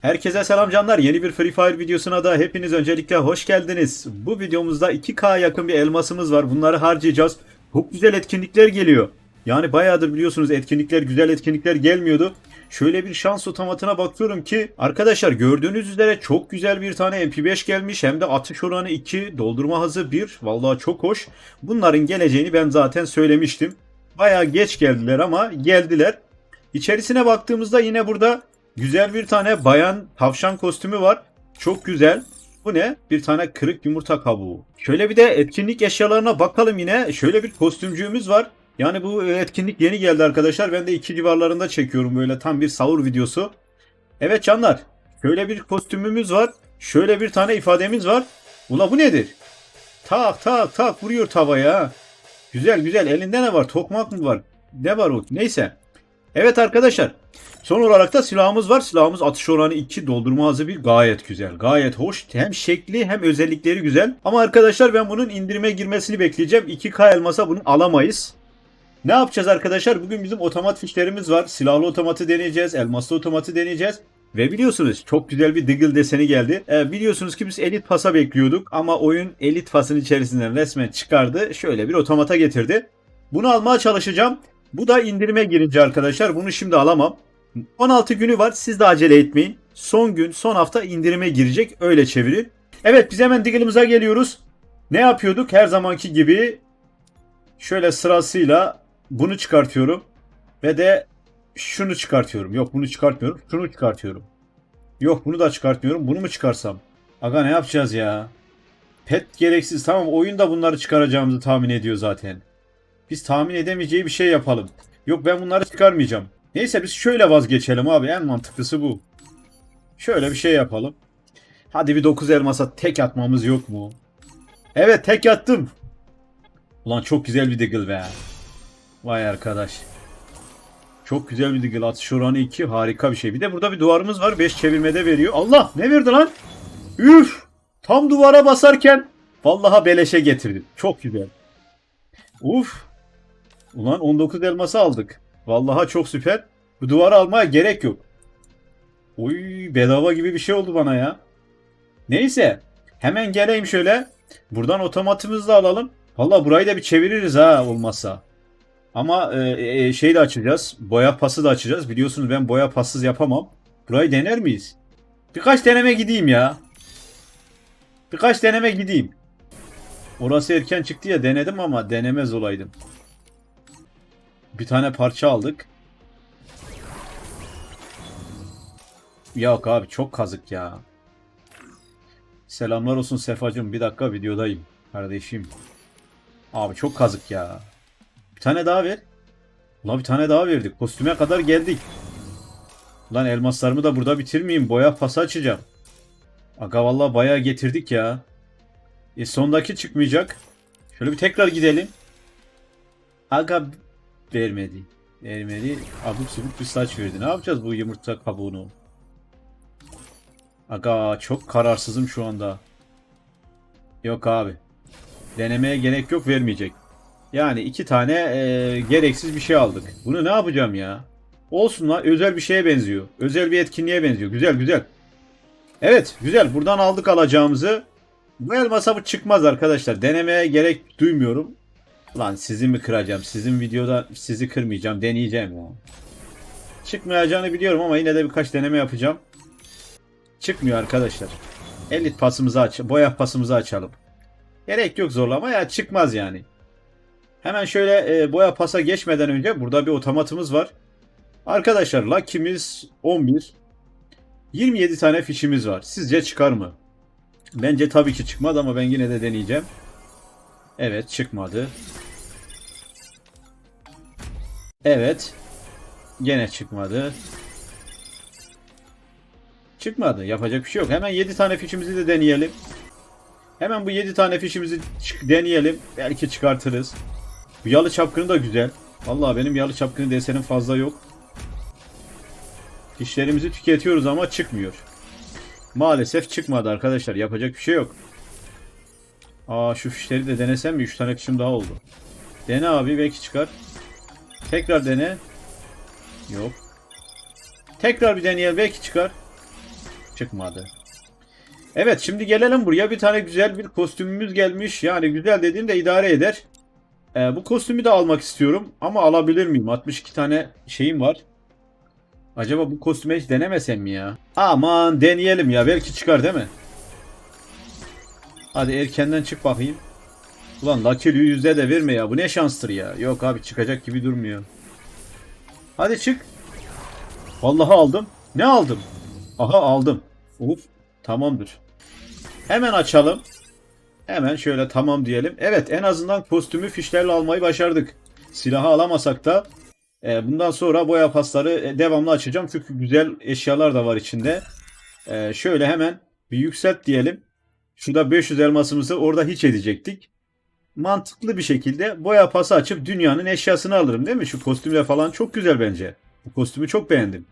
Herkese selam canlar. Yeni bir Free Fire videosuna da hepiniz öncelikle hoş geldiniz. Bu videomuzda 2K yakın bir elmasımız var. Bunları harcayacağız. Çok güzel etkinlikler geliyor. Yani bayağıdır biliyorsunuz etkinlikler, güzel etkinlikler gelmiyordu. Şöyle bir şans otomatına bakıyorum ki arkadaşlar gördüğünüz üzere çok güzel bir tane MP5 gelmiş. Hem de atış oranı 2, doldurma hızı 1. Vallahi çok hoş. Bunların geleceğini ben zaten söylemiştim. Bayağı geç geldiler ama geldiler. İçerisine baktığımızda yine burada güzel bir tane bayan tavşan kostümü var. Çok güzel. Bu ne? Bir tane kırık yumurta kabuğu. Şöyle bir de etkinlik eşyalarına bakalım yine. Şöyle bir kostümcüğümüz var. Yani bu etkinlik yeni geldi arkadaşlar. Ben de iki civarlarında çekiyorum böyle tam bir sahur videosu. Evet canlar. Şöyle bir kostümümüz var. Şöyle bir tane ifademiz var. Ula bu nedir? Tak tak tak vuruyor tavaya. Güzel güzel. Elinde ne var? Tokmak mı var? Ne var o? Neyse. Evet arkadaşlar. Son olarak da silahımız var. Silahımız atış oranı 2, doldurma hızı 1. Gayet güzel. Gayet hoş. Hem şekli hem özellikleri güzel. Ama arkadaşlar ben bunun indirime girmesini bekleyeceğim. 2K elmasa bunu alamayız. Ne yapacağız arkadaşlar? Bugün bizim otomat fişlerimiz var. Silahlı otomatı deneyeceğiz. Elmaslı otomatı deneyeceğiz. Ve biliyorsunuz çok güzel bir Diggle deseni geldi. Ee, biliyorsunuz ki biz Elite Pass'a bekliyorduk. Ama oyun Elite Pass'ın içerisinden resmen çıkardı. Şöyle bir otomata getirdi. Bunu almaya çalışacağım. Bu da indirime girince arkadaşlar bunu şimdi alamam. 16 günü var siz de acele etmeyin. Son gün son hafta indirime girecek öyle çevirin. Evet biz hemen Diggle'ımıza geliyoruz. Ne yapıyorduk? Her zamanki gibi şöyle sırasıyla bunu çıkartıyorum. Ve de şunu çıkartıyorum. Yok bunu çıkartmıyorum. Şunu çıkartıyorum. Yok bunu da çıkartmıyorum. Bunu mu çıkarsam? Aga ne yapacağız ya? Pet gereksiz. Tamam oyun da bunları çıkaracağımızı tahmin ediyor zaten. Biz tahmin edemeyeceği bir şey yapalım. Yok ben bunları çıkarmayacağım. Neyse biz şöyle vazgeçelim abi. En mantıklısı bu. Şöyle bir şey yapalım. Hadi bir 9 elmasa tek atmamız yok mu? Evet tek attım. Ulan çok güzel bir diggle be. Vay arkadaş. Çok güzel bir diggle. Atış oranı 2 harika bir şey. Bir de burada bir duvarımız var. 5 çevirmede veriyor. Allah ne verdi lan? Üf! Tam duvara basarken vallaha beleşe getirdi. Çok güzel. Uf! Ulan 19 elması aldık. Vallaha çok süper. Bu duvarı almaya gerek yok. Oy bedava gibi bir şey oldu bana ya. Neyse. Hemen geleyim şöyle. Buradan otomatımızı da alalım. Valla burayı da bir çeviririz ha olmazsa. Ama e, e, şey de açacağız. Boya pası da açacağız. Biliyorsunuz ben boya passız yapamam. Burayı dener miyiz? Birkaç deneme gideyim ya. Birkaç deneme gideyim. Orası erken çıktı ya denedim ama denemez olaydım. Bir tane parça aldık. Yok abi çok kazık ya. Selamlar olsun Sefacım. Bir dakika videodayım. Kardeşim. Abi çok kazık ya. Bir tane daha ver. Ulan bir tane daha verdik. Kostüme kadar geldik. Ulan elmaslarımı da burada bitirmeyeyim. Boya pası açacağım. Aga vallahi bayağı getirdik ya. E sondaki çıkmayacak. Şöyle bir tekrar gidelim. Aga vermedi. Vermedi. Abuk subuk bir saç verdi. Ne yapacağız bu yumurta kabuğunu? Aga çok kararsızım şu anda. Yok abi. Denemeye gerek yok vermeyecek. Yani iki tane e, gereksiz bir şey aldık. Bunu ne yapacağım ya? Olsun lan özel bir şeye benziyor. Özel bir etkinliğe benziyor. Güzel güzel. Evet güzel. Buradan aldık alacağımızı. Bu elmasa bu çıkmaz arkadaşlar. Denemeye gerek duymuyorum. Lan sizi mi kıracağım? Sizin videoda sizi kırmayacağım. Deneyeceğim ya. Çıkmayacağını biliyorum ama yine de birkaç deneme yapacağım. Çıkmıyor arkadaşlar. Elit pasımızı aç, boya pasımızı açalım. Gerek yok zorlama ya çıkmaz yani. Hemen şöyle e, boya pasa geçmeden önce burada bir otomatımız var. Arkadaşlar Lucky'miz 11. 27 tane fişimiz var. Sizce çıkar mı? Bence tabii ki çıkmadı ama ben yine de deneyeceğim. Evet çıkmadı. Evet. Gene çıkmadı. Çıkmadı. Yapacak bir şey yok. Hemen 7 tane fişimizi de deneyelim. Hemen bu 7 tane fişimizi deneyelim. Belki çıkartırız. Bu yalı çapkını da güzel. Vallahi benim yalı çapkını desenim fazla yok. Fişlerimizi tüketiyoruz ama çıkmıyor. Maalesef çıkmadı arkadaşlar. Yapacak bir şey yok. Aa şu fişleri de denesem mi? 3 tane fişim daha oldu. Dene abi belki çıkar. Tekrar dene. Yok. Tekrar bir deneyelim belki çıkar. Çıkmadı. Evet şimdi gelelim buraya. Bir tane güzel bir kostümümüz gelmiş. Yani güzel dediğimde idare eder. Ee, bu kostümü de almak istiyorum. Ama alabilir miyim? 62 tane şeyim var. Acaba bu kostüme hiç denemesem mi ya? Aman deneyelim ya. Belki çıkar değil mi? Hadi erkenden çık bakayım. Ulan Lucky yüzde de verme ya. Bu ne şanstır ya. Yok abi çıkacak gibi durmuyor. Hadi çık. Vallahi aldım. Ne aldım? Aha aldım. Uf. Tamamdır. Hemen açalım. Hemen şöyle tamam diyelim. Evet en azından kostümü fişlerle almayı başardık. Silahı alamasak da e, bundan sonra boya pasları e, devamlı açacağım. Çünkü güzel eşyalar da var içinde. E, şöyle hemen bir yükselt diyelim. Şurada 500 elmasımızı orada hiç edecektik. Mantıklı bir şekilde boya pası açıp dünyanın eşyasını alırım değil mi? Şu kostümle falan çok güzel bence. Bu kostümü çok beğendim.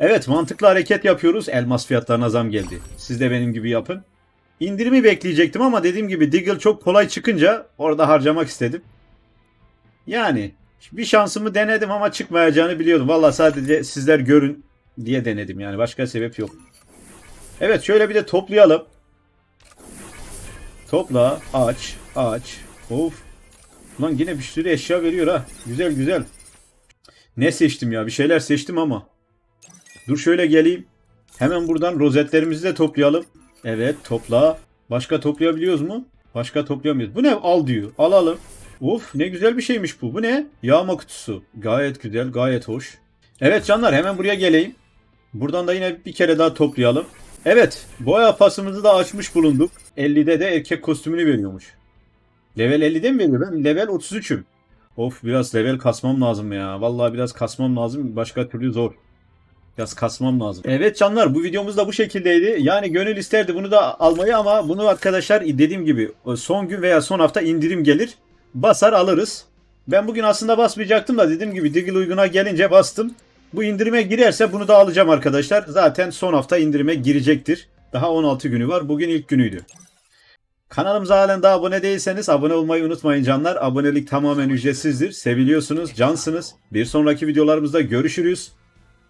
Evet mantıklı hareket yapıyoruz. Elmas fiyatlarına zam geldi. Siz de benim gibi yapın. İndirimi bekleyecektim ama dediğim gibi Diggle çok kolay çıkınca orada harcamak istedim. Yani bir şansımı denedim ama çıkmayacağını biliyordum. Valla sadece sizler görün diye denedim yani başka sebep yok. Evet şöyle bir de toplayalım. Topla, aç, aç. Of. Lan yine bir sürü eşya veriyor ha. Güzel güzel. Ne seçtim ya? Bir şeyler seçtim ama. Dur şöyle geleyim. Hemen buradan rozetlerimizi de toplayalım. Evet topla. Başka toplayabiliyoruz mu? Başka toplayamıyoruz. Bu ne? Al diyor. Alalım. Of ne güzel bir şeymiş bu. Bu ne? Yağma kutusu. Gayet güzel, gayet hoş. Evet canlar hemen buraya geleyim. Buradan da yine bir kere daha toplayalım. Evet, boya pasımızı da açmış bulunduk. 50'de de erkek kostümünü veriyormuş. Level 50'de mi veriyor? Ben level 33'üm. Of biraz level kasmam lazım ya. Vallahi biraz kasmam lazım. Başka türlü zor. Biraz kasmam lazım. Evet canlar bu videomuz da bu şekildeydi. Yani gönül isterdi bunu da almayı ama bunu arkadaşlar dediğim gibi son gün veya son hafta indirim gelir. Basar alırız. Ben bugün aslında basmayacaktım da dediğim gibi Diggle uyguna gelince bastım. Bu indirime girerse bunu da alacağım arkadaşlar. Zaten son hafta indirime girecektir. Daha 16 günü var. Bugün ilk günüydü. Kanalımıza halen daha abone değilseniz abone olmayı unutmayın canlar. Abonelik tamamen ücretsizdir. Seviliyorsunuz, cansınız. Bir sonraki videolarımızda görüşürüz.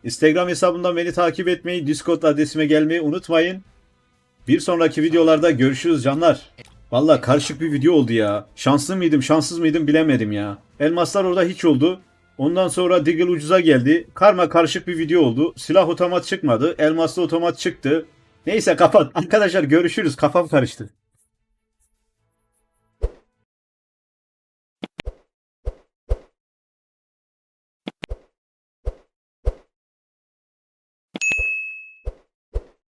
Instagram hesabından beni takip etmeyi, Discord adresime gelmeyi unutmayın. Bir sonraki videolarda görüşürüz canlar. Valla karışık bir video oldu ya. Şanslı mıydım, şanssız mıydım bilemedim ya. Elmaslar orada hiç oldu. Ondan sonra Diggle ucuza geldi. Karma karışık bir video oldu. Silah otomat çıkmadı. Elmaslı otomat çıktı. Neyse kapat. Arkadaşlar görüşürüz. Kafam karıştı.